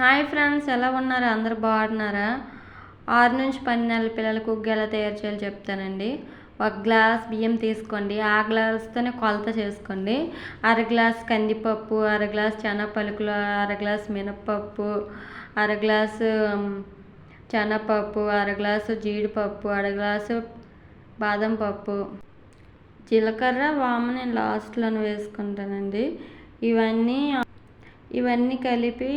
Hi friends ఎలా ఉన్నారు? అందరు బాగున్నారా? ఆరు నుంచి పన్నెండు పిల్లలకు ఉగ్గు ఎలా తయారు చేయాలో చెప్తానండి. ఒక గ్లాస్ బియ్యం తీసుకోండి. ఆ గ్లాస్తోనే కొలత చేసుకోండి. అర గ్లాస్ కందిపప్పు అర గ్లాస్ శనగపలుకులు అర గ్లాస్ మినపప్పు అర గ్లాసు శనగపప్పు అర గ్లాసు జీడిపప్పు అర గ్లాసు బాదం పప్పు. జీలకర్ర వాము నేను లాస్ట్లోనే వేసుకుంటానండి. ఇవన్నీ ఇవన్నీ కలిపి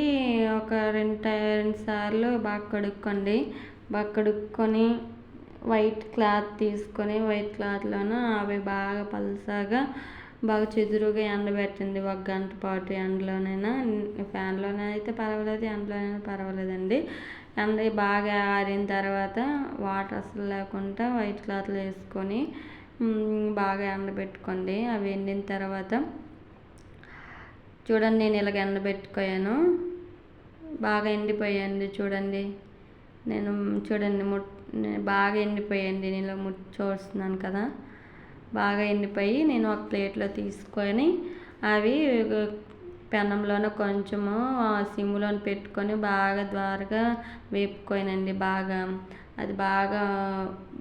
ఒక రెండు రెండు సార్లు బాగా కడుక్కోండి. బాగా కడుక్కొని వైట్ క్లాత్ తీసుకొని వైట్ క్లాత్లోన అవి బాగా పలసగా బాగా చెదురుగా ఎండబెట్టండి. ఒక గంట పాటు ఎండలోనైనా ఫ్యాన్లోనే అయితే పర్వాలేదు ఎండలోనైనా పర్వాలేదండి. ఎండ బాగా ఆరిన తర్వాత వాటర్ అసలు లేకుండా వైట్ క్లాత్లో వేసుకొని బాగా ఎండబెట్టుకోండి. అవి ఎండిన తర్వాత చూడండి నేను ఇలాగ ఎండబెట్టుకోయాను బాగా ఎండిపోయాయండి చూడండి. నేను చూడండి ముట్ బాగా ఎండిపోయండి నేను ముట్ చూస్తున్నాను కదా. బాగా ఎండిపోయి నేను ఒక ప్లేట్లో తీసుకొని అవి పెనంలోనే కొంచెము సిమ్లో పెట్టుకొని బాగా ద్వారగా వేపుకోనండి బాగా. అది బాగా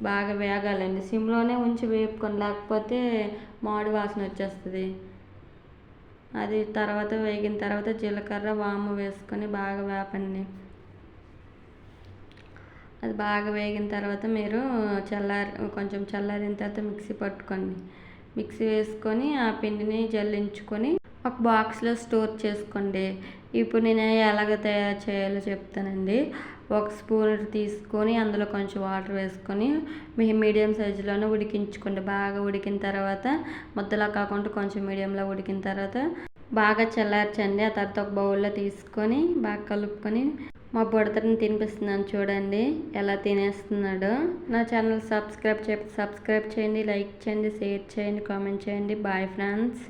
బాగా వేగాలండి. సిమ్లోనే ఉంచి వేపుకొని లేకపోతే మాడి వాసన వచ్చేస్తుంది. అది తర్వాత వేగిన తర్వాత జీలకర్ర వాము వేసుకొని బాగా వేపండి. అది బాగా వేగిన తర్వాత మీరు చల్లారి కొంచెం చల్లారిన తర్వాత మిక్సీ పట్టుకోండి. మిక్సీ వేసుకొని ఆ పిండిని జల్లించుకొని ఒక బాక్స్లో స్టోర్ చేసుకోండి. ఇప్పుడు నేను ఎలాగ తయారు చేయాలో చెప్తానండి. ఒక స్పూన్ తీసుకొని అందులో కొంచెం వాటర్ వేసుకొని మీ మీడియం సైజులోనే ఉడికించుకోండి. బాగా ఉడికిన తర్వాత ముద్దలా కాకుండా కొంచెం మీడియంలో ఉడికిన తర్వాత బాగా చల్లార్చండి. ఆ తర్వాత ఒక బౌల్లో తీసుకొని బాగా కలుపుకొని మా బుడతని తినిపిస్తున్నాను చూడండి. ఎలా తినేస్తున్నాడు. నా ఛానల్ సబ్స్క్రైబ్ చే సబ్స్క్రైబ్ చేయండి లైక్ చేయండి షేర్ చేయండి కామెంట్ చేయండి. Bye friends.